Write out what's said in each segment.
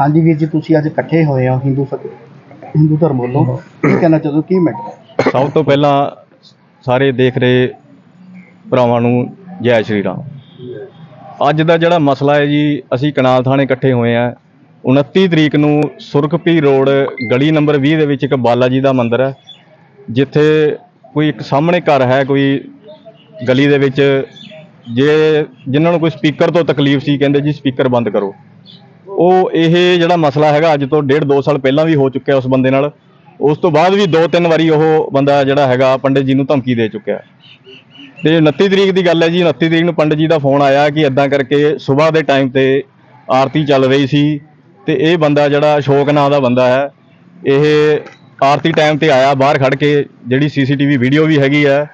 ਹਾਂਜੀ ਵੀਰ ਜੀ, ਤੁਸੀਂ ਅੱਜ ਇਕੱਠੇ ਹੋਏ ਹੋ ਹਿੰਦੂ ਫਤਿਹ ਹਿੰਦੂ ਧਰਮ ਵੱਲੋਂ। ਕੀ ਕਹਿਣਾ ਚਾਹੁੰਦੇ ਹੋ ਕੀ ਮੈਟਰ ਸਭ ਤੋਂ ਪਹਿਲਾਂ ਸਾਰੇ ਦੇਖ ਰਹੇ ਭਰਾਵਾਂ ਨੂੰ ਜੈ ਸ਼੍ਰੀ ਰਾਮ। ਅੱਜ ਦਾ ਜਿਹੜਾ ਮਸਲਾ ਹੈ ਜੀ, ਅਸੀਂ ਕਨਾਲ ਥਾਣੇ ਇਕੱਠੇ ਹੋਏ ਆ। 29 ਤਰੀਕ ਨੂੰ ਸੁਰਖਪੀ ਰੋਡ ਗਲੀ ਨੰਬਰ 20 ਦੇ ਵਿੱਚ ਇੱਕ ਬਾਲਾ ਜੀ ਦਾ ਮੰਦਿਰ ਹੈ, ਜਿੱਥੇ ਕੋਈ ਇੱਕ ਸਾਹਮਣੇ ਘਰ ਹੈ, ਕੋਈ ਗਲੀ ਦੇ ਵਿੱਚ, ਜੇ ਜਿਨ੍ਹਾਂ ਨੂੰ ਕੋਈ ਸਪੀਕਰ ਤੋਂ ਤਕਲੀਫ ਸੀ, ਕਹਿੰਦੇ ਜੀ ਸਪੀਕਰ ਬੰਦ ਕਰੋ। ਉਹ ਇਹ ਜਿਹੜਾ ਮਸਲਾ ਹੈਗਾ, ਅੱਜ ਤੋਂ ਡੇਢ ਦੋ ਸਾਲ ਪਹਿਲਾਂ ਵੀ ਹੋ ਚੁੱਕਿਆ ਉਸ ਬੰਦੇ ਨਾਲ। ਉਸ ਤੋਂ ਬਾਅਦ ਵੀ ਦੋ ਤਿੰਨ ਵਾਰੀ ਉਹ ਬੰਦਾ ਜਿਹੜਾ ਹੈਗਾ, ਪੰਡਿਤ ਜੀ ਨੂੰ ਧਮਕੀ ਦੇ ਚੁੱਕਿਆ। ਤੇ 29 ਤਰੀਕ ਦੀ ਗੱਲ ਹੈ ਜੀ 29 ਤਰੀਕ ਨੂੰ ਪੰਡਿਤ ਜੀ ਦਾ ਫੋਨ ਆਇਆ ਕਿ ਇਦਾਂ ਕਰਕੇ ਸਵੇਰ ਦੇ ਟਾਈਮ ਤੇ ਆਰਤੀ ਚੱਲ ਰਹੀ ਸੀ ਤੇ ਇਹ ਬੰਦਾ ਜਿਹੜਾ ਅਸ਼ੋਕ ਨਾਂ ਦਾ ਬੰਦਾ ਹੈ, ਇਹ ਆਰਤੀ ਟਾਈਮ ਤੇ ਆਇਆ ਬਾਹਰ ਖੜ ਕੇ, ਜਿਹੜੀ ਸੀਸੀਟੀਵੀ ਵੀਡੀਓ ਵੀ ਹੈਗੀ ਹੈ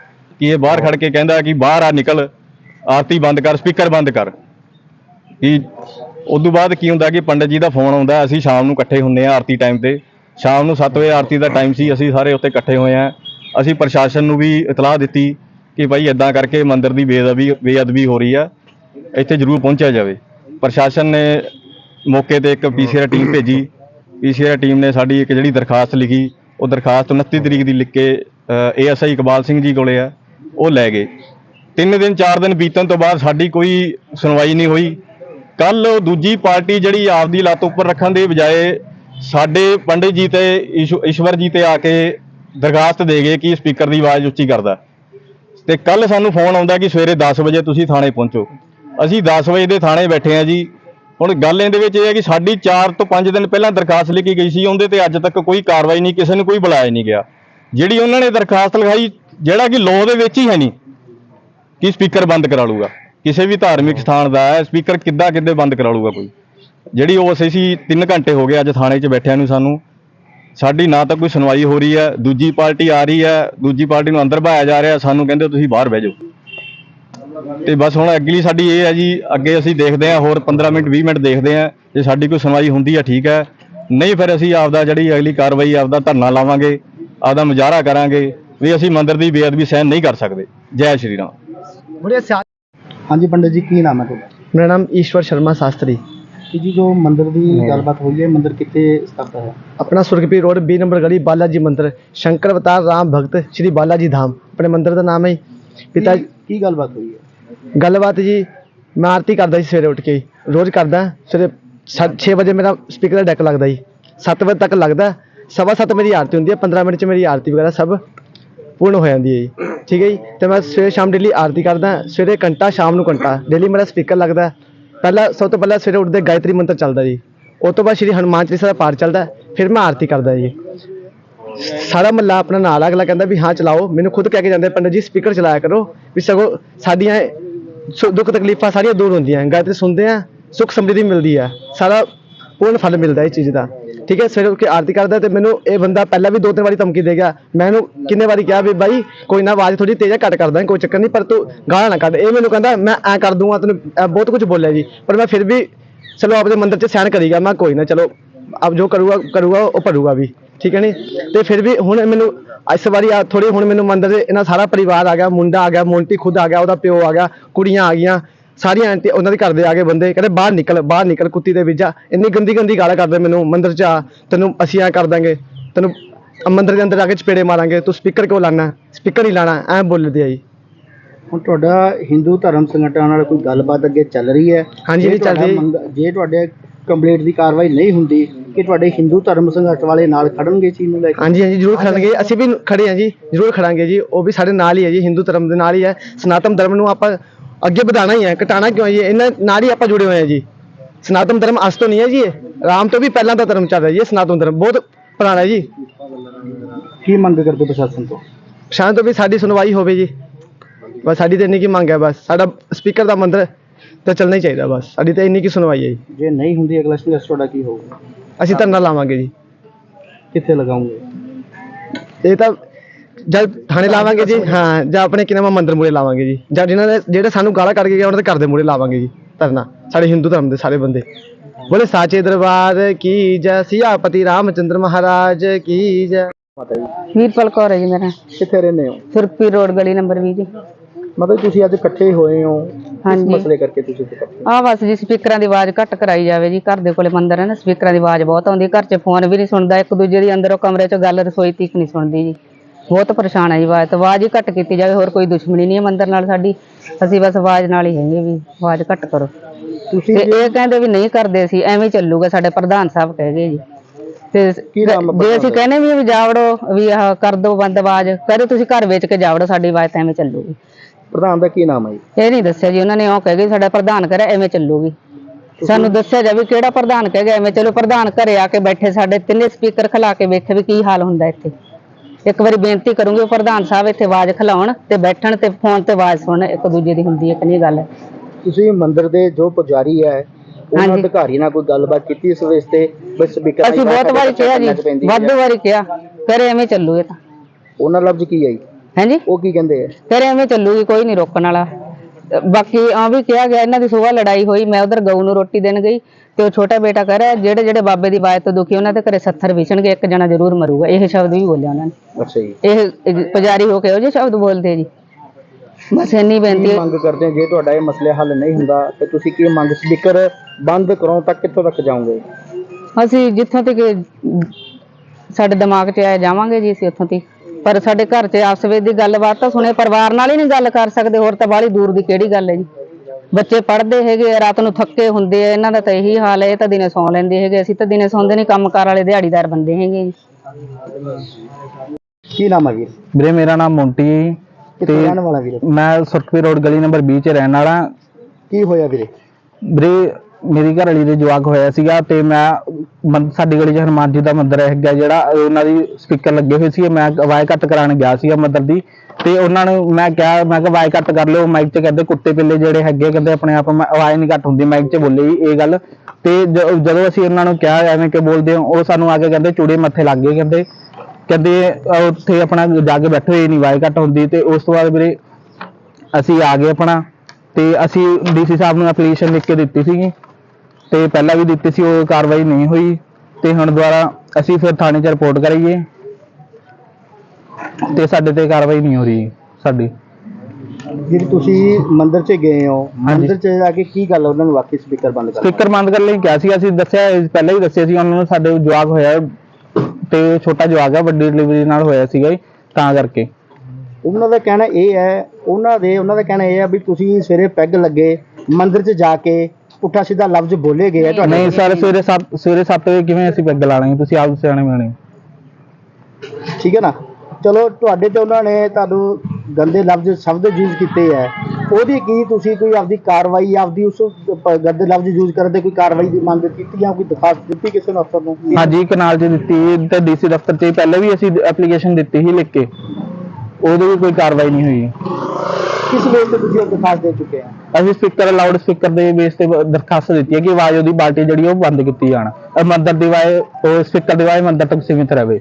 ਕਿ ਇਹ ਬਾਹਰ ਖੜ ਕੇ ਕਹਿੰਦਾ ਕਿ ਬਾਹਰ ਆ ਨਿਕਲ, ਆਰਤੀ ਬੰਦ ਕਰ ਸਪੀਕਰ ਬੰਦ ਕਰ। ਕਿ ਉਦੋਂ ਬਾਅਦ ਕੀ ਹੁੰਦਾ ਕਿ ਪੰਡਿਤ ਜੀ ਦਾ ਫੋਨ ਆਉਂਦਾ, ਅਸੀਂ ਸ਼ਾਮ ਨੂੰ ਇਕੱਠੇ ਹੁੰਦੇ ਆ ਆਰਤੀ ਟਾਈਮ ਤੇ। ਸ਼ਾਮ ਨੂੰ 7 ਵਜੇ ਆਰਤੀ ਦਾ ਟਾਈਮ ਸੀ, ਅਸੀਂ ਸਾਰੇ ਉੱਥੇ ਇਕੱਠੇ ਹੋਏ ਆ ਅਸੀਂ ਪ੍ਰਸ਼ਾਸਨ ਨੂੰ ਵੀ ਇਤਲਾਹ ਦਿੱਤੀ ਕਿ ਭਾਈ ਇਦਾਂ ਕਰਕੇ ਮੰਦਿਰ ਦੀ ਬੇਅਦਬੀ ਬੇਅਦਬੀ ਹੋ ਰਹੀ ਆ, ਇੱਥੇ ਜ਼ਰੂਰ ਪਹੁੰਚਿਆ ਜਾਵੇ। ਪ੍ਰਸ਼ਾਸਨ ਨੇ ਮੌਕੇ ਤੇ ਇੱਕ ਪੀਸੀਆਰ ਟੀਮ ਭੇਜੀ। ਪੀਸੀਆਰ ਟੀਮ ਨੇ ਸਾਡੀ ਇੱਕ ਜਿਹੜੀ ਦਰਖਾਸਤ ਲਿਖੀ, ਉਹ ਦਰਖਾਸਤ 29 ਤਰੀਕ ਦੀ ਲਿਖ ਕੇ ਏਐਸਆਈ ਇਕਬਾਲ ਸਿੰਘ ਜੀ ਕੋਲੇ ਆ, ਉਹ ਲੈ ਗਏ। ਤਿੰਨ ਦਿਨ, ਚਾਰ ਦਿਨ ਬੀਤਣ ਤੋਂ ਬਾਅਦ ਸਾਡੀ ਕੋਈ ਸੁਣਵਾਈ ਨਹੀਂ ਹੋਈ। ਕੱਲ ਦੂਜੀ ਪਾਰਟੀ ਜਿਹੜੀ ਆਪਦੀ ਲੱਤ ਉੱਪਰ ਰੱਖਣ ਦੇ ਬਜਾਏ ਸਾਡੇ ਪੰਡਿਤ ਜੀ ਤੇ ਈਸ਼ਵ- ਈਸ਼ਵਰ ਜੀ ਤੇ ਆ ਕੇ ਦਰਖਾਸਤ ਦੇ ਗਏ ਕਿ ਸਪੀਕਰ ਦੀ ਆਵਾਜ਼ ਉੱਚੀ ਕਰਦਾ। ਤੇ ਕੱਲ ਸਾਨੂੰ ਫੋਨ ਆਉਂਦਾ ਕਿ ਸਵੇਰੇ 10 ਵਜੇ ਤੁਸੀਂ ਥਾਣੇ ਪਹੁੰਚੋ। ਅਸੀਂ 10 ਵਜੇ ਦੇ ਥਾਣੇ ਬੈਠੇ ਆ ਜੀ। ਹੁਣ ਗੱਲ ਇਹਦੇ ਵਿੱਚ ਇਹ ਹੈ ਕਿ ਸਾਡੀ 4 ਤੋਂ 5 ਦਿਨ ਪਹਿਲਾਂ ਦਰਖਾਸਤ ਲਿਖੀ ਗਈ ਸੀ, ਉਹਦੇ ਤੇ ਅੱਜ ਤੱਕ ਕੋਈ ਕਾਰਵਾਈ ਨਹੀਂ, ਕਿਸੇ ਨੂੰ ਕੋਈ ਬੁਲਾਇਆ ਨਹੀਂ ਗਿਆ। ਜਿਹੜੀ ਉਹਨਾਂ ਨੇ ਦਰਖਾਸਤ ਲਿਖਾਈ, ਜਿਹੜਾ ਕਿ ਲਾਅ ਦੇ ਵਿੱਚ ਹੀ ਹੈ ਨਹੀਂ, ਕਿ ਸਪੀਕਰ ਬੰਦ ਕਰਾ ਲੂਗਾ ਕਿਸੇ ਵੀ ਧਾਰਮਿਕ ਸਥਾਨ ਦਾ ਹੈ ਸਪੀਕਰ ਕਿੱਦਾਂ ਕਿੱਦੇ ਬੰਦ ਕਰਾ ਲੂਗਾ ਕੋਈ? ਜਿਹੜੀ ਉਹ ਅਸੀਂ 3 ਘੰਟੇ ਹੋ ਗਏ ਅੱਜ ਥਾਣੇ 'ਚ ਬੈਠਿਆਂ ਨੂੰ ਸਾਨੂੰ। ਸਾਡੀ ਨਾ ਤਾਂ ਕੋਈ ਸੁਣਵਾਈ ਹੋ ਰਹੀ ਹੈ ਦੂਜੀ ਪਾਰਟੀ ਆ ਰਹੀ ਹੈ ਦੂਜੀ ਪਾਰਟੀ ਨੂੰ ਅੰਦਰ ਭਾਇਆ ਜਾ ਰਿਹਾ ਸਾਨੂੰ ਕਹਿੰਦੇ ਤੁਸੀਂ ਬਾਹਰ ਬਹਿ ਜਾਓ। ਤੇ ਬਸ ਹੁਣ ਅਗਲੀ ਸਾਡੀ ਇਹ ਹੈ ਜੀ ਅੱਗੇ ਅਸੀਂ ਦੇਖਦੇ ਹਾਂ ਹੋਰ 15 ਮਿੰਟ 20 ਮਿੰਟ ਦੇਖਦੇ ਹਾਂ ਜੇ ਸਾਡੀ ਕੋਈ ਸੁਣਵਾਈ ਹੁੰਦੀ ਹੈ ਠੀਕ ਹੈ। ਨਹੀਂ ਫਿਰ ਅਸੀਂ ਆਪਦਾ ਜਿਹੜੀ ਅਗਲੀ ਕਾਰਵਾਈ ਆਪਦਾ ਧਰਨਾ ਲਾਵਾਂਗੇ ਆਪਦਾ ਮੁਜ਼ਾਹਰਾ ਕਰਾਂਗੇ ਵੀ ਅਸੀਂ ਮੰਦਿਰ ਦੀ ਬੇਅਦਬੀ ਸਹਿਣ ਨਹੀਂ ਕਰ ਸਕਦੇ। ਜੈ ਸ਼੍ਰੀ ਰਾਮ। ਬੜੇ ਹਾਂਜੀ ਪੰਡਿਤ ਜੀ ਕੀ ਨਾਮ ਹੈ ਤੁਹਾਡਾ? ਮੇਰਾ ਨਾਮ ਈਸ਼ਵਰ ਸ਼ਰਮਾ ਸ਼ਾਸਤਰੀ। ਕਿ ਜੀ ਜੋ ਮੰਦਿਰ ਦੀ ਗੱਲਬਾਤ ਹੋਈ ਹੈ ਮੰਦਿਰ ਕਿੱਥੇ ਸਥਿਤ ਹੈ? ਆਪਣਾ ਸੁਰਗਪੀ ਰੋਡ 20 ਨੰਬਰ ਗਲੀ ਬਾਲਾ ਜੀ ਮੰਦਿਰ। ਸ਼ੰਕਰ ਅਵਤਾਰ ਰਾਮ ਭਗਤ ਸ਼੍ਰੀ ਬਾਲਾ ਜੀ ਧਾਮ। ਆਪਣੇ ਮੰਦਿਰ ਦਾ ਨਾਮ ਹੈ ਜੀ। ਪਿਤਾ ਕੀ- ਕੀ ਗੱਲਬਾਤ ਹੋਈ ਹੈ? ਗੱਲਬਾਤ ਜੀ ਮੈਂ ਆਰਤੀ ਕਰਦਾ ਸੀ ਸਵੇਰੇ ਉੱਠ ਕੇ। ਰੋਜ਼ ਕਰਦਾ ਸਵੇਰੇ 6 ਵਜੇ ਮੇਰਾ ਸਪੀਕਰ ਦਾ ਡੈਕ ਲੱਗਦਾ ਜੀ। 7 ਵਜੇ ਤੱਕ ਲੱਗਦਾ। ਸਵਾ ਸੱਤ ਮੇਰੀ ਆਰਤੀ ਹੁੰਦੀ ਹੈ 15 ਮਿੰਟ ਚ ਮੇਰੀ ਆਰਤੀ ਵਗੈਰਾ ਸਭ ਪੂਰਨ ਹੋ ਜਾਂਦੀ ਹੈ ਜੀ। ਠੀਕ ਹੈ ਜੀ? ਤੇ ਮੈਂ ਸਵੇਰੇ ਸ਼ਾਮ ਡੇਲੀ ਆਰਤੀ ਕਰਦਾ, ਸਵੇਰੇ ਘੰਟਾ, ਸ਼ਾਮ ਨੂੰ ਘੰਟਾ। ਡੇਲੀ ਮੇਰਾ ਸਪੀਕਰ ਲੱਗਦਾ। ਪਹਿਲਾਂ, ਸਭ ਤੋਂ ਪਹਿਲਾਂ ਸਵੇਰੇ ਉੱਠਦੇ ਗਾਇਤਰੀ ਮੰਤਰ ਚੱਲਦਾ ਜੀ। ਉਸ ਤੋਂ ਬਾਅਦ ਸ਼੍ਰੀ ਹਨੂਮਾਨ ਚਾਲੀਸਾ ਦਾ ਪਾਠ ਚੱਲਦਾ, ਫਿਰ ਮੈਂ ਆਰਤੀ ਕਰਦਾ ਜੀ। ਸਾਰਾ ਮੱਲਾ ਆਪਣਾ ਨਾਲ ਅਗਲਾ ਕਹਿੰਦਾ ਵੀ ਹਾਂ, ਚਲਾਓ। ਮੈਨੂੰ ਖੁਦ ਕਹਿ ਕੇ ਜਾਂਦੇ ਪੰਡਤ ਜੀ ਸਪੀਕਰ ਚਲਾਇਆ ਕਰੋ। ਵੀ ਸਗੋਂ ਸਾਡੀਆਂ ਸੁ- ਦੁੱਖ ਤਕਲੀਫਾਂ ਸਾਰੀਆਂ ਦੂਰ ਹੁੰਦੀਆਂ। ਗਾਇਤਰੀ ਸੁਣਦੇ ਆ, ਸੁੱਖ ਸਮਰਿੱਧੀ ਮਿਲਦੀ ਆ। ਸਾਰਾ ਪੂਰਨ ਫਲ ਮਿਲਦਾ ਇਸ ਚੀਜ਼ ਦਾ। ਠੀਕ ਹੈ, ਸਵੇਰੇ ਉੱਠ ਕੇ ਆਰਤੀ ਕਰਦਾ ਤੇ ਮੈਨੂੰ ਇਹ ਬੰਦਾ ਪਹਿਲਾਂ ਵੀ ਦੋ ਤਿੰਨ ਵਾਰੀ ਧਮਕੀ ਦੇ ਗਿਆ। ਮੈਂ ਇਹਨੂੰ ਕਿੰਨੇ ਵਾਰੀ ਕਿਹਾ ਵੀ ਬਾਈ, ਕੋਈ ਨਾ ਆਵਾਜ਼ ਥੋੜੀ ਤੇਜ਼ ਘੱਟ ਕਰਦਾ ਕੋਈ ਚੱਕਰ ਨਹੀਂ, ਪਰ ਤੂੰ ਗਾਲਾਂ ਨਾ ਕੱਢ। ਇਹ ਮੈਨੂੰ ਕਹਿੰਦਾ, ਮੈਂ ਐ ਕਰ ਦੂੰਗਾ, ਤੈਨੂੰ ਐਂ ਬਹੁਤ ਕੁਝ ਬੋਲਿਆ ਜੀ। ਪਰ ਮੈਂ ਫਿਰ ਵੀ ਚਲੋ ਆਪਦੇ ਮੰਦਰ 'ਚ ਸਹਿਣ ਕਰੀਗਾ ਮੈਂ ਕੋਈ ਨਾ, ਚਲੋ, ਆਪ ਜੋ ਕਰੂਗਾ ਕਰੂਗਾ, ਉਹ ਭਰੂਗਾ ਵੀ। ਠੀਕ ਹੈ ਨਹੀਂ ਤੇ ਫਿਰ ਵੀ ਹੁਣ ਮੈਨੂੰ ਇਸ ਵਾਰੀ ਆ ਥੋੜੀ ਹੁਣ ਮੈਨੂੰ ਮੰਦਰ ਦੇ ਇਹਨਾਂ ਸਾਰਾ ਪਰਿਵਾਰ ਆ ਗਿਆ। ਮੁੰਡਾ ਆ ਗਿਆ, ਮੋਂਟੀ ਖੁਦ ਆ ਗਿਆ, ਉਹਦਾ ਪਿਓ ਆ ਗਿਆ, ਕੁੜੀਆਂ ਆ ਗਈਆਂ। ਸਾਰੀਆਂ ਆਂਟੀ ਉਹਨਾਂ ਦੇ ਘਰ ਦੇ ਆ ਗਏ ਬੰਦੇ ਕਹਿੰਦੇ ਬਾਹਰ ਨਿਕਲ ਬਾਹਰ ਨਿਕਲ ਕੁੱਤੀ ਦੇ ਵਿੱਚ ਜਾ ਇੰਨੀ ਗੰਦੀ ਗੰਦੀ ਗਾਲਾਂ ਕਰਦੇ ਮੈਨੂੰ ਮੰਦਰ 'ਚ ਆ ਤੈਨੂੰ ਅਸੀਂ ਐ ਕਰ ਦਾਂਗੇ ਤੈਨੂੰ ਮੰਦਰ ਦੇ ਅੰਦਰ ਆ ਕੇ ਚਪੇੜੇ ਮਾਰਾਂਗੇ ਤੂੰ ਸਪੀਕਰ ਕਿਉਂ ਲਾਣਾ ਸਪੀਕਰ ਨਹੀਂ ਲਾਣਾ ਐ ਬੋਲਦੇ ਆ ਜੀ। ਹੁਣ ਤੁਹਾਡਾ ਹਿੰਦੂ ਧਰਮ ਸੰਗਠਨ ਨਾਲ ਕੋਈ ਗੱਲਬਾਤ ਅੱਗੇ ਚੱਲ ਰਹੀ ਹੈ? ਹਾਂਜੀ, ਜੇ ਚੱਲ ਰਹੀ ਹੈ। ਮੰਗ- ਜੇ ਤੁਹਾਡੇ ਕੰਪਲੀਟ ਦੀ ਕਾਰਵਾਈ ਨਹੀਂ ਹੁੰਦੀ ਕਿ ਤੁਹਾਡੇ ਹਿੰਦੂ ਧਰਮ ਸੰਗਠਨ ਵਾਲੇ ਨਾਲ ਖੜਨਗੇ ਇਸ ਚੀਜ਼ ਨੂੰ ਲੈ ਕੇ? ਹਾਂਜੀ ਹਾਂਜੀ ਜ਼ਰੂਰ ਖੜਾਂਗੇ ਅਸੀਂ ਵੀ ਖੜੇ ਹਾਂ ਜੀ ਜ਼ਰੂਰ ਖੜਾਂਗੇ ਜੀ ਉਹ ਵੀ ਸਾਡੇ ਨਾਲ ਹੀ ਹੈ ਜੀ ਹਿੰਦੂ ਧਰਮ ਦੇ ਨਾਲ ਹੀ ਹੈ। ਸਨਾਤਨ ਧਰਮ ਨੂੰ ਆਪਾਂ ਅੱਗੇ ਵਧਾਣਾ ਹੀ ਹੈ ਘਟਾਣਾ ਕਿਉਂ ਹੈ ਜੀ? ਇਹਨਾਂ ਨਾਲ ਹੀ ਆਪਾਂ ਜੁੜੇ ਹੋਏ ਹਾਂ ਜੀ। ਸਨਾਤਨ ਧਰਮ ਅੱਜ ਤੋਂ ਨਹੀਂ ਹੈ ਜੀ ਇਹ। ਰਾਮ ਤੋਂ ਵੀ ਪਹਿਲਾਂ ਦਾ ਧਰਮ ਚੱਲ ਰਿਹਾ ਜੀ ਇਹ ਸਨਾਤਨ ਧਰਮ ਬਹੁਤ ਪੁਰਾਣਾ ਹੈ ਜੀ। ਕੀ ਮੰਗ ਕਰਦੇ ਪ੍ਰਸ਼ਾਸਨ ਤੋਂ? ਸ਼ਾਇਦ ਤੋਂ ਵੀ ਸਾਡੀ ਸੁਣਵਾਈ ਹੋਵੇ ਜੀ। ਬਸ ਸਾਡੀ ਤਾਂ ਇੰਨੀ ਕੀ ਮੰਗ ਹੈ ਬਸ। ਸਾਡਾ ਸਪੀਕਰ ਦਾ ਮੰਦਰ ਤਾਂ ਚੱਲਣਾ ਹੀ ਚਾਹੀਦਾ ਬਸ। ਸਾਡੀ ਤਾਂ ਇੰਨੀ ਕੀ ਸੁਣਵਾਈ ਹੈ ਜੀ। ਜੇ ਨਹੀਂ ਹੁੰਦੀ ਅਗਲਾ ਸੰਘਰਸ਼ ਤੁਹਾਡਾ ਕੀ ਹੋਊਗਾ? ਅਸੀਂ ਧਰਨਾ ਲਾਵਾਂਗੇ ਜੀ। ਕਿੱਥੇ ਲਗਾਉਂਗੇ ਇਹ ਤਾਂ ਜਦ ਥਾਣੇ ਲਾਵਾਂਗੇ ਜੀ ਹਾਂ ਜਾਂ ਆਪਣੇ ਕਿਨਾਮਾ ਮੰਦਰ ਮੂਰੇ ਲਾਵਾਂਗੇ ਜੀ। ਜਾਂ ਜਿਨ੍ਹਾਂ ਦੇ ਜਿਹੜੇ ਸਾਨੂੰ ਗਾਲਾਂ ਕੱਢ ਕੇ ਗਏ ਉਹਨਾਂ ਦੇ ਘਰ ਦੇ ਮੂਰੇ ਲਾਵਾਂਗੇ ਜੀ ਧਰਨਾ। ਸਾਡੇ ਹਿੰਦੂ ਧਰਮ ਦੇ ਸਾਰੇ ਬੰਦੇ। ਬੋਲੇ ਸਾਚੇ ਦਰਬਾਰ ਕੀ ਜੈ ਸਿਆਪਤੀ ਰਾਮਚੰਦਰ ਮਹਾਰਾਜ ਕੀ ਜੈ। ਮਾਤਾ ਜੀ। ਵੀਰਪਾਲ ਕੌਰ ਹੈ ਜੀ ਮੇਰਾ। ਕਿੱਥੇ ਰਹਿੰਦੇ ਹੋ? ਸੁਰਪੀ ਰੋਡ ਗਲੀ ਨੰਬਰ 20 ਜੀ। ਮਤਲਬ ਤੁਸੀਂ ਅੱਜ ਇਕੱਠੇ ਹੋਏ ਹੋ। ਹਾਂਜੀ। ਮਸਲੇ ਕਰਕੇ ਤੁਸੀਂ ਇਕੱਠੇ ਆ ਬਸ ਜੀ ਸਪੀਕਰਾਂ ਦੀ ਆਵਾਜ਼ ਘੱਟ ਕਰਾਈ ਜਾਵੇ ਜੀ। ਘਰ ਦੇ ਕੋਲੇ ਮੰਦਰ ਹੈ ਨਾ ਸਪੀਕਰਾਂ ਦੀ ਆਵਾਜ਼ ਬਹੁਤ ਆਉਂਦੀ। ਘਰ 'ਚ ਫੋਨ ਵੀ ਨਹੀਂ ਸੁਣਦਾ। ਇੱਕ ਦੂਜੇ ਦੀ ਅੰਦਰੋਂ ਕਮਰੇ 'ਚ ਗੱਲ ਰਸੋਈ ਤੀਕ ਨਹੀਂ ਸੁਣਦੀ ਜੀ। ਬਹੁਤ ਪਰੇਸ਼ਾਨ ਹੈ ਜੀ ਆਵਾਜ਼ ਤੋਂ ਆਵਾਜ਼ ਹੀ ਘੱਟ ਕੀਤੀ ਜਾਵੇ ਹੋਰ ਕੋਈ ਦੁਸ਼ਮਣੀ ਨਹੀਂ ਹੈ ਮੰਦਰ ਨਾਲ ਸਾਡੀ। ਅਸੀਂ ਬਸ ਆਵਾਜ਼ ਨਾਲ ਹੀ ਹੈਗੇ ਵੀ ਆਵਾਜ਼ ਘੱਟ ਕਰੋ। ਤੁਸੀਂ ਤੇ ਇਹ ਕਹਿੰਦੇ ਵੀ ਨਹੀਂ ਕਰਦੇ ਸੀ ਐਵੇਂ ਹੀ ਚੱਲੂਗਾ ਸਾਡੇ ਪ੍ਰਧਾਨ ਸਾਹਿਬ ਕਹਿ ਗਏ ਜੀ। ਤੇ ਕੀ ਨਾਮ ਹੈ ਜੇ ਅਸੀਂ ਕਹਿੰਦੇ ਵੀ ਵੀ ਜਾਵੜੋ ਵੀ ਆਹ ਕਰ ਦੋ ਬੰਦ ਆਵਾਜ਼ ਕਹਿੰਦੇ ਤੁਸੀਂ ਘਰ ਵੇਚ ਕੇ ਜਾਵੜੋ ਸਾਡੀ ਆਵਾਜ਼ ਤਾਂ ਐਵੇਂ ਚੱਲੂਗੀ। ਪ੍ਰਧਾਨ ਦਾ ਕੀ ਨਾਮ ਹੈ ਜੀ? ਇਹ ਨਹੀਂ ਦੱਸਿਆ ਜੀ ਉਹਨਾਂ ਨੇ ਉਹ ਕਹਿ ਗਏ ਸਾਡਾ ਪ੍ਰਧਾਨ ਕਰਿਆ ਐਵੇਂ ਚੱਲੂਗੀ। ਸਾਨੂੰ ਦੱਸਿਆ ਜਾਵੇ ਕਿਹੜਾ ਪ੍ਰਧਾਨ ਕਹਿ ਗਿਆ ਐਵੇਂ ਚਲੋ ਪ੍ਰਧਾਨ ਘਰੇ ਆ ਕੇ ਬੈਠੇ ਸਾਡੇ ਤਿੰਨੇ ਸਪੀਕਰ ਖਲਾ ਕੇ ਵੇਖੇ ਵੀ ਕੀ ਹਾਲ ਹੁੰਦਾ ਇੱਥੇ। ਇੱਕ ਵਾਰੀ ਬੇਨਤੀ ਕਰੂੰਗੀ ਪ੍ਰਧਾਨ ਸਾਹਿਬ ਇੱਥੇ ਆਵਾਜ਼ ਖਲਾਉਣ ਤੇ ਬੈਠਣ ਤੇ ਫੋਨ ਤੇ ਆਵਾਜ਼ ਸੁਣਨ ਇੱਕ ਦੂਜੇ ਦੀ ਹੁੰਦੀ ਹੈ ਕਿ ਨਹੀਂ ਗੱਲ। ਤੁਸੀਂ ਮੰਦਿਰ ਦੇ ਜੋ ਪੁਜਾਰੀ ਹੈ ਉਹਨਾਂ। ਅਧਿਕਾਰੀ ਨਾਲ ਕੋਈ ਗੱਲਬਾਤ ਕੀਤੀ ਇਸ ਵਾਸਤੇ ਬਸ ਸਪੀਕਰ ਅਸੀਂ ਬਹੁਤ ਵਾਰੀ ਕਿਹਾ ਜੀ ਵਾਧੂ ਵਾਰੀ ਕਿਹਾ ਕਰੇ ਐਵੇਂ ਚੱਲੂ ਇਹ ਤਾਂ। ਉਹਨਾਂ ਲਫ਼ਜ਼ ਕੀ ਹੈ ਜੀ? ਹਾਂਜੀ ਉਹ ਕੀ ਕਹਿੰਦੇ ਆ? ਕਰੇ ਐਵੇਂ ਚੱਲੂਗੀ ਕੋਈ ਨਹੀਂ ਰੋਕਣ ਵਾਲਾ। ਤੇ ਬਾਕੀ ਆ ਵੀ ਕਿਹਾ ਗਿਆ ਇਹਨਾਂ ਦੀ ਸੁਬਾਹ ਲੜਾਈ ਹੋਈ ਮੈਂ ਉਧਰ ਗਊ ਨੂੰ ਰੋਟੀ ਦੇਣ ਗਈ ਤੇ ਉਹ ਛੋਟਾ ਬੇਟਾ ਕਹਿ ਰਿਹਾ ਜਿਹੜੇ ਜਿਹੜੇ ਬਾਬੇ ਦੀ ਆਵਾਜ਼ ਤੋਂ ਦੁਖੀ ਉਹਨਾਂ ਦੇ ਘਰੇ 70 ਵਿਛਣਗੇ ਇੱਕ ਜਣਾ ਜ਼ਰੂਰ ਮਰੂਗਾ। ਇਹ ਸ਼ਬਦ ਵੀ ਬੋਲਿਆ ਉਹਨਾਂ ਨੇ। ਅੱਛਾ ਜੀ। ਇਹ ਪੁਜਾਰੀ ਹੋ ਕੇ ਉਹ ਜਿਹੇ ਸ਼ਬਦ ਬੋਲਦੇ ਜੀ। ਬਸ ਇੰਨੀ ਬੇਨਤੀ ਕੀ ਹੈ। ਮੰਗ ਕਰਦੇ ਜੇ ਤੁਹਾਡਾ ਇਹ ਮਸਲੇ ਹੱਲ ਨਹੀਂ ਹੁੰਦਾ ਤੇ ਤੁਸੀਂ ਕੀ ਮੰਗ ਸਪੀਕਰ ਬੰਦ ਕਰਾਉਣ ਤੱਕ ਕਿੱਥੋਂ ਤੱਕ ਜਾਓਗੇ? ਅਸੀਂ ਜਿੱਥੋਂ ਤੱਕ ਸਾਡੇ ਦਿਮਾਗ 'ਚ ਆਇਆ ਜਾਵਾਂਗੇ ਜੀ ਅਸੀਂ ਉੱਥੋਂ ਤੱਕ ਪਰ ਸਾਡੇ ਘਰ 'ਚ ਆਪਸ ਵਿੱਚ ਦੀ ਗੱਲਬਾਤ ਤਾਂ ਸੁਣੇ ਪਰਿਵਾਰ ਨਾਲ ਹੀ ਨਹੀਂ ਗੱਲ ਕਰ ਸਕਦੇ ਹੋਰ ਤਾਂ ਬਾਹਲੀ ਦੂਰ ਦੀ ਕਿਹੜੀ ਗੱਲ ਹੈ ਜੀ। ਬੱਚੇ ਪੜ੍ਹਦੇ ਹੈਗੇ ਆ, ਰਾਤ ਨੂੰ ਥੱਕੇ ਹੁੰਦੇ ਆ ਇਹਨਾਂ ਦਾ ਤਾਂ ਇਹੀ ਹਾਲ ਹੈ ਇਹ ਤਾਂ ਦਿਨੇ ਸੌਂ ਲੈਂਦੇ ਹੈਗੇ ਅਸੀਂ ਤਾਂ ਦਿਨੇ ਸੌਂਦੇ ਨਹੀਂ ਕੰਮਕਾਰ ਵਾਲੇ ਦਿਹਾੜੀਦਾਰ ਬੰਦੇ ਹੈਗੇ ਜੀ। ਕੀ ਨਾਮ ਹੈ ਵੀਰ? ਵੀਰੇ ਮੇਰਾ ਨਾਮ ਮੋਂਟੀ ਹੈ ਜੀ। ਕਿੱਥੇ ਰਹਿਣ ਵਾਲਾ ਵੀਰ? ਮੈਂ ਸੁਰਖਪੁਰ ਰੋਡ ਗਲੀ ਨੰਬਰ 20 'ਚ ਰਹਿਣ ਵਾਲਾ। ਕੀ ਹੋਇਆ ਵੀਰੇ? ਵੀਰੇ ਮੇਰੀ ਘਰ ਵਾਲੀ ਦੇ ਜਵਾਕ ਹੋਇਆ ਸੀਗਾ ਤੇ ਮੈਂ ਮੰ- ਸਾਡੀ ਗਲੀ 'ਚ ਹਨੂੰਮਾਨ ਜੀ ਦਾ ਮੰਦਿਰ ਹੈਗਾ ਜਿਹੜਾ ਉਹਨਾਂ ਦੀ ਸਪੀਕਰ ਲੱਗੇ ਹੋਏ ਸੀ ਮੈਂ ਆਵਾਜ਼ ਘੱਟ ਕਰਾਉਣ ਗਿਆ ਸੀਗਾ ਮੰਦਿਰ ਦੀ ਤੇ ਉਹਨਾਂ ਨੂੰ ਮੈਂ ਕਿਹਾ ਮੈਂ ਕਿਹਾ ਆਵਾਜ਼ ਘੱਟ ਕਰ ਲਿਓ ਮਾਈਕ 'ਚ ਕਹਿੰਦੇ ਕੁੱਤੇ ਪਿੱਲੇ ਜਿਹੜੇ ਹੈਗੇ ਕਹਿੰਦੇ ਆਪਣੇ ਆਪ ਮੈਂ ਆਵਾਜ਼ ਨਹੀਂ ਘੱਟ ਹੁੰਦੀ ਮਾਈਕ 'ਚ ਬੋਲੇ ਜੀ ਇਹ ਗੱਲ ਤੇ ਜ- ਜਦੋਂ ਅਸੀਂ ਉਹਨਾਂ ਨੂੰ ਕਿਹਾ ਐਵੇਂ ਕਿ ਬੋਲਦੇ ਹੋ, ਉਹ ਸਾਨੂੰ ਆ ਕੇ ਕਹਿੰਦੇ ਚੂੜੇ ਮੱਥੇ ਲੱਗ ਗਏ ਕਹਿੰਦੇ ਕਹਿੰਦੇ ਅਹ ਉੱਥੇ ਆਪਣਾ ਜਾ ਕੇ ਬੈਠੋ, ਇਹ ਨਹੀਂ ਆਵਾਜ਼ ਘੱਟ ਹੁੰਦੀ ਤੇ ਉਸ ਤੋਂ ਬਾਅਦ ਵੀਰੇ ਅਸੀਂ ਆ ਗਏ ਆਪਣਾ ਤੇ ਅਸੀਂ ਡੀਸੀ ਸਾਹਿਬ ਨੂੰ ਐਪਲੀਕੇਸ਼ਨ ਲਿਖ ਕੇ ਦਿੱਤੀ ਸੀਗੀ। ਤੇ ਪਹਿਲਾਂ ਵੀ ਦਿੱਤੀ ਸੀ ਉਹ ਕਾਰਵਾਈ ਨਹੀਂ ਹੋਈ ਤੇ ਹੁਣ ਦੁਬਾਰਾ ਅਸੀਂ ਫਿਰ ਥਾਣੇ 'ਚ ਰਿਪੋਰਟ ਕਰਾਈਏ ਤੇ ਸਾਡੇ ਤੇ ਕਾਰਵਾਈ ਨਹੀਂ ਹੋ ਰਹੀ ਸਾਡੀ। ਵੀਰ ਤੁਸੀਂ ਮੰਦਿਰ 'ਚ ਗਏ ਹੋ ਮੰਦਿਰ 'ਚ ਜਾ ਕੇ ਕੀ ਗੱਲ ਉਹਨਾਂ ਨੂੰ ਵਾਕਈ ਸਪੀਕਰ ਬੰਦ ਕਰ ਸਪੀਕਰ ਬੰਦ ਕਰਨ ਲਈ ਕਿਹਾ ਸੀ ਅਸੀਂ ਦੱਸਿਆ ਪਹਿਲਾਂ ਹੀ ਦੱਸਿਆ ਸੀ ਉਹਨਾਂ ਨੂੰ ਸਾਡੇ ਜਵਾਕ ਹੋਇਆ ਤੇ ਛੋਟਾ ਜਵਾਕ ਆ ਵੱਡੀ ਡਿਲੀਵਰੀ ਨਾਲ ਹੋਇਆ ਸੀਗਾ ਜੀ, ਤਾਂ ਕਰਕੇ। ਉਹਨਾਂ ਦਾ ਕਹਿਣਾ ਇਹ ਹੈ ਉਹਨਾਂ ਦੇ ਉਹਨਾਂ ਦਾ ਕਹਿਣਾ ਇਹ ਹੈ ਵੀ ਤੁਸੀਂ ਸਵੇਰੇ ਪੈਗ ਲੱਗੇ ਮੰਦਿਰ 'ਚ ਜਾ ਕੇ ਪੁੱਠਾ ਸਿੱਧਾ ਲਫ਼ਜ਼ ਬੋਲੇ ਗਏ ਆ ਤੁਹਾਡੇ ਨਹੀਂ ਸਰ ਸਵੇਰੇ 7 ਸਵੇਰੇ 7 ਵਜੇ ਕਿਵੇਂ ਅਸੀਂ ਪੈਗ ਲਾ ਲਾਂਗੇ? ਤੁਸੀਂ ਆਪ ਸਿਆਣੇ ਮਿਆਣੇ ਠੀਕ ਹੈ ਨਾ? ਚਲੋ ਤੁਹਾਡੇ ਤੇ ਉਹਨਾਂ ਨੇ ਤੁਹਾਨੂੰ ਗੰਦੇ ਲਫ਼ਜ਼ ਸ਼ਬਦ ਯੂਜ਼ ਕੀਤੇ ਹੈ ਉਹਦੀ ਕੀ ਤੁਸੀਂ ਕੋਈ ਆਪਦੀ ਕਾਰਵਾਈ ਆਪਦੀ ਉਸ ਪ- ਗੰਦੇ ਲਫ਼ਜ਼ ਯੂਜ਼ ਕਰਨ ਤੇ ਕੋਈ ਕਾਰਵਾਈ ਦੀ ਮੰਗ ਕੀਤੀ ਜਾਂ ਕੋਈ ਦਰਖਾਸਤ ਦਿੱਤੀ ਕਿਸੇ ਨੂੰ ਅਫਸਰ ਨੂੰ? ਹਾਂਜੀ ਕਨਾਲ 'ਚ ਦਿੱਤੀ ਤੇ ਡੀਸੀ ਦਫ਼ਤਰ 'ਚ ਪਹਿਲਾਂ ਵੀ ਅਸੀਂ ਐਪਲੀਕੇਸ਼ਨ ਦਿੱਤੀ ਸੀ ਲਿਖ ਕੇ। ਉਦੋਂ ਵੀ ਕੋਈ ਕਾਰਵਾਈ ਨਹੀਂ ਹੋਈ। ਕਿਸ ਵੇਲੇ ਤੇ ਤੁਸੀਂ ਉਹ ਦਰਖਾਸਤ ਦੇ ਚੁੱਕੇ ਆ? ਅਸੀਂ ਸਪੀਕਰ ਲਾਊਡ ਸਪੀਕਰ ਦੇ ਬੇਸ ਤੇ ਦਰਖਾਸਤ ਦਿੱਤੀ ਹੈ ਕਿ ਆਵਾਜ਼ ਉਹਦੀ ਬਾਲਟੀ ਜਿਹੜੀ ਉਹ ਬੰਦ ਕੀਤੀ ਜਾਣ। ਅਹ ਮੰਦਰ ਦੀ ਆਵਾਜ਼ ਉਹ ਸਪੀਕਰ ਦੀ ਆਵਾਜ਼ ਮੰਦਰ ਤੱਕ ਸੀਮਿਤ ਰਹੇ।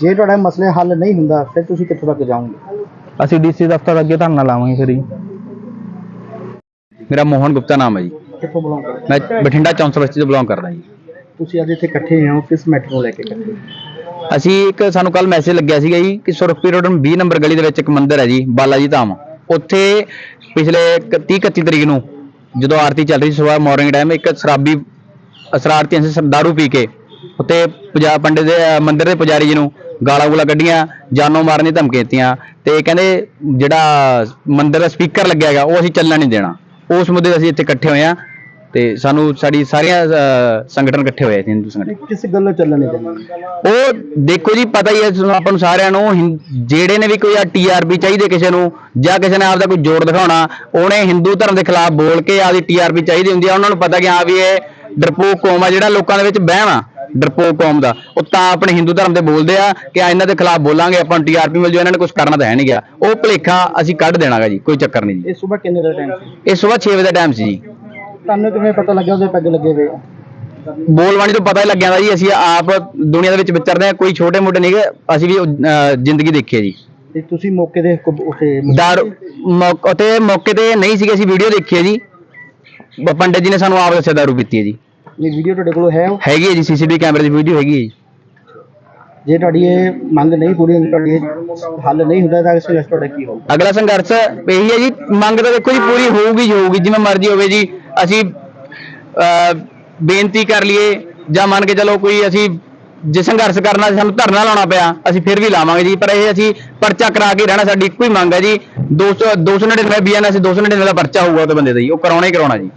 ਜੇ ਤੁਹਾਡਾ ਮਸਲੇ ਹੱਲ ਨਹੀਂ ਹੁੰਦਾ ਫਿਰ ਤੁਸੀਂ ਕਿੱਥੋਂ ਤੱਕ ਜਾਓਗੇ? ਅਸੀਂ ਡੀਸੀ ਦਫ਼ਤਰ ਅੱਗੇ ਧਰਨਾ ਲਾਵਾਂਗੇ ਫਿਰ ਜੀ। ਮੇਰਾ ਮੋਹਨ ਗੁਪਤਾ ਨਾਮ ਹੈ ਜੀ। ਕਿੱਥੋਂ ਬਿਲੋਂਗ ਕਰਦੇ? ਮੈਂ ਬਠਿੰਡਾ ਚੌਂਸਲ ਬਸਤੀ ਤੋਂ ਬਿਲੋਂਗ ਕਰਦਾ ਜੀ। ਤੁਸੀਂ ਅੱਜ ਇੱਥੇ ਇਕੱਠੇ ਹੋ ਕਿਸ ਮੈਟਰ ਨੂੰ ਲੈ ਕੇ ਇਕੱਠੇ? ਅਸੀਂ ਇੱਕ ਸਾਨੂੰ ਕੱਲ ਮੈਸੇਜ ਲੱਗਿਆ ਸੀਗਾ ਜੀ ਕਿ ਸੁਰਖਪੁਰ ਰੋਡ 20 ਨੰਬਰ ਗਲੀ ਦੇ ਵਿੱਚ ਇੱਕ ਮੰਦਿਰ ਹੈ ਜੀ ਬਾਲਾ ਜੀ ਧਾਮ। ਉੱਥੇ ਪਿਛਲੇ 30 31 ਤਰੀਕ ਨੂੰ ਜਦੋਂ ਆਰਤੀ ਚੱਲ ਰਹੀ ਸੀ ਸਵੇਰ ਮਾਰਨਿੰਗ ਟਾਈਮ, ਇੱਕ ਸ਼ਰਾਬੀ, ਸ਼ਰਾਰਤੀ ਸੀ ਦਾਰੂ ਪੀ ਕੇ ਉੱਤੇ ਪੰਜਾਬ ਪੰਡਿਤ ਦੇ, ਅਹ, ਮੰਦਿਰ ਦੇ ਪੁਜਾਰੀ ਜੀ ਨੂੰ ਗਾਲਾਂ ਗੂਲਾਂ ਕੱਢੀਆਂ, ਜਾਨੋਂ ਮਾਰਨ ਦੀ ਧਮਕੀਆਂ ਦਿੱਤੀਆਂ ਤੇ ਕਹਿੰਦੇ ਜਿਹੜਾ ਮੰਦਿਰ ਦਾ ਸਪੀਕਰ ਲੱਗਿਆ ਹੈਗਾ, ਉਹ ਅਸੀਂ ਚੱਲਣ ਨਹੀਂ ਦੇਣਾ। ਉਸ ਮੁੱਦੇ ਤੇ ਅਸੀਂ ਇੱਥੇ ਇਕੱਠੇ ਹੋਏ ਆ ਤੇ ਸਾਨੂੰ ਸਾਡੀ ਸਾਰੀਆਂ ਅਹ, ਸੰਗਠਨ ਇਕੱਠੇ ਹੋਏ ਸੀ ਹਿੰਦੂ ਸੰਗਠਨ। ਕਿਸ ਗੱਲੋਂ ਚੱਲਣ ਦੇਣਾ ਉਹ ਦੇਖੋ ਜੀ ਪਤਾ ਹੀ ਹੈ ਤੁਹਾਨੂੰ ਆਪਾਂ ਨੂੰ ਸਾਰਿਆਂ ਨੂੰ ਹਿੰ- ਜਿਹੜੇ ਨੇ ਵੀ ਕੋਈ ਆ ਟੀਆਰਪੀ ਚਾਹੀਦੇ ਕਿਸੇ ਨੂੰ ਜਾਂ ਕਿਸੇ ਨੇ ਆਪਦਾ ਕੋਈ ਜੋੜ ਦਿਖਾਉਣਾ ਉਹਨੇ ਹਿੰਦੂ ਧਰਮ ਦੇ ਖਿਲਾਫ ਬੋਲ ਕੇ ਆਪਦੀ ਟੀਆਰਪੀ ਚਾਹੀਦੀ ਹੁੰਦੀ ਆ। ਉਹਨਾਂ ਨੂੰ ਪਤਾ ਕਿ ਹਾਂ ਵੀ ਇਹ ਡਰਪੋਕ ਕੌਮ ਆ ਜਿਹੜਾ ਲੋਕਾਂ ਦੇ ਵਿੱਚ ਵਹਿਮ ਆ ਡਰਪੋਕ ਕੌਮ ਦਾ। ਉਹ ਤਾਂ ਆਪਣੇ ਹਿੰਦੂ ਧਰਮ ਦੇ ਬੋਲਦੇ ਆ ਕਿ ਆ ਇਹਨਾਂ ਦੇ ਖਿਲਾਫ ਬੋਲਾਂਗੇ ਆਪਾਂ ਨੂੰ ਟੀਆਰਪੀ ਮਿਲ ਜੂ ਇਹਨਾਂ ਨੇ ਕੁਝ ਕਰਨਾ ਤਾਂ ਹੈ ਨਹੀਂ ਗਿਆ ਉਹ ਭਲੇਖਾ ਅਸੀਂ ਕੱਢ ਦੇਣਾਗਾ ਜੀ ਕੋਈ ਚੱਕਰ ਨਹੀਂ ਜੀ। ਇਹ ਸਵੇਰ ਕਿੰਨੇ ਦਾ ਟਾਈਮ ਸੀ? ਇਹ ਸਵੇਰ 6 ਵਜੇ ਦਾ ਟਾਈਮ ਸੀ ਜੀ। ਤੁਹਾਨੂੰ ਕਿਵੇਂ ਪਤਾ ਲੱਗਿਆ ਉਹਦੇ ਪੈਗ ਲੱਗੇ ਹੋਏ ਆ? ਬੋਲਵਾਣੀ ਤੋਂ ਪਤਾ ਹੀ ਲੱਗਿਆ ਦਾ ਜੀ ਅਸੀਂ ਆਪ ਦੁਨੀਆ ਦੇ ਵਿੱਚ ਵਿਚਰਦੇ ਆ ਕੋਈ ਛੋਟੇ ਮੋਟੇ ਨਹੀਂ ਗੇ ਅਸੀਂ ਵੀ ਅਹ, ਜ਼ਿੰਦਗੀ ਦੇਖੀ ਹੈ ਜੀ। ਤੇ ਤੁਸੀਂ ਮੌਕੇ ਦੇ ਕੁ- ਉੱਥੇ ਦਾਰੂ ਮੌਕ- ਉੱਥੇ ਮੌਕੇ ਤੇ ਨਹੀਂ ਸੀਗੇ ਅਸੀਂ ਵੀਡੀਓ ਦੇਖੀ ਹੈ ਜੀ। ਬ- ਪੰਡਿਤ ਜੀ ਨੇ ਸਾਨੂੰ ਆਪ ਦੱਸਿਆ ਦਾਰੂ ਪੀਤੀ ਹੈ ਜੀ। ਇਹ ਵੀਡੀਓ ਤੁਹਾਡੇ ਕੋਲ ਹੈ ਉਹ? ਹੈਗੀ ਹੈ ਜੀ ਸੀਸੀਟੀਵੀ ਕੈਮਰੇ ਦੀ ਵੀਡੀਓ ਹੈਗੀ ਹੈ ਜੀ। ਜੇ ਤੁਹਾਡੀ ਇਹ ਮੰਗ ਨਹੀਂ ਪੂਰੀ ਹੁੰਦੀ ਤੁਹਾਡੀ ਇਹ ਹੱਲ ਨਹੀਂ ਹੁੰਦਾ ਤਾਂ ਸੰਘਰਸ਼ ਤੁਹਾਡਾ ਕੀ ਹੋਊਗਾ? ਅਗਲਾ ਸੰਘਰਸ਼ ਇਹੀ ਹੈ ਜੀ ਮੰਗ ਤਾਂ ਦੇਖੋ ਜੀ ਪੂਰੀ ਹੋਊਗੀ ਹੀ ਹੋਊਗੀ ਜਿਵੇਂ ਮਰਜ਼ੀ ਹੋਵੇ ਜੀ। ਅਸੀਂ ਅਹ, ਬੇਨਤੀ ਕਰ ਲਈਏ ਜਾਂ ਮੰਨ ਕੇ ਚਲੋ ਕੋਈ ਅਸੀਂ ਜੇ ਸੰਘਰਸ਼ ਕਰਨਾ ਸਾਨੂੰ ਧਰਨਾ ਲਾਉਣਾ ਪਿਆ ਅਸੀਂ ਫਿਰ ਵੀ ਲਾਵਾਂਗੇ ਜੀ। ਪਰ ਇਹ ਅਸੀਂ ਪਰਚਾ ਕਰਾ ਕੇ ਰਹਿਣਾ ਸਾਡੀ ਇੱਕੋ ਹੀ ਮੰਗ ਹੈ ਜੀ। 200 299 ਬੀਐਨਐਸ 299 ਦਾ ਪਰਚਾ ਹੋਊਗਾ ਉਹ ਬੰਦੇ ਦਾ ਜੀ। ਉਹ ਕਰਾਉਣਾ ਹੀ ਕਰਾਉਣਾ ਜੀ।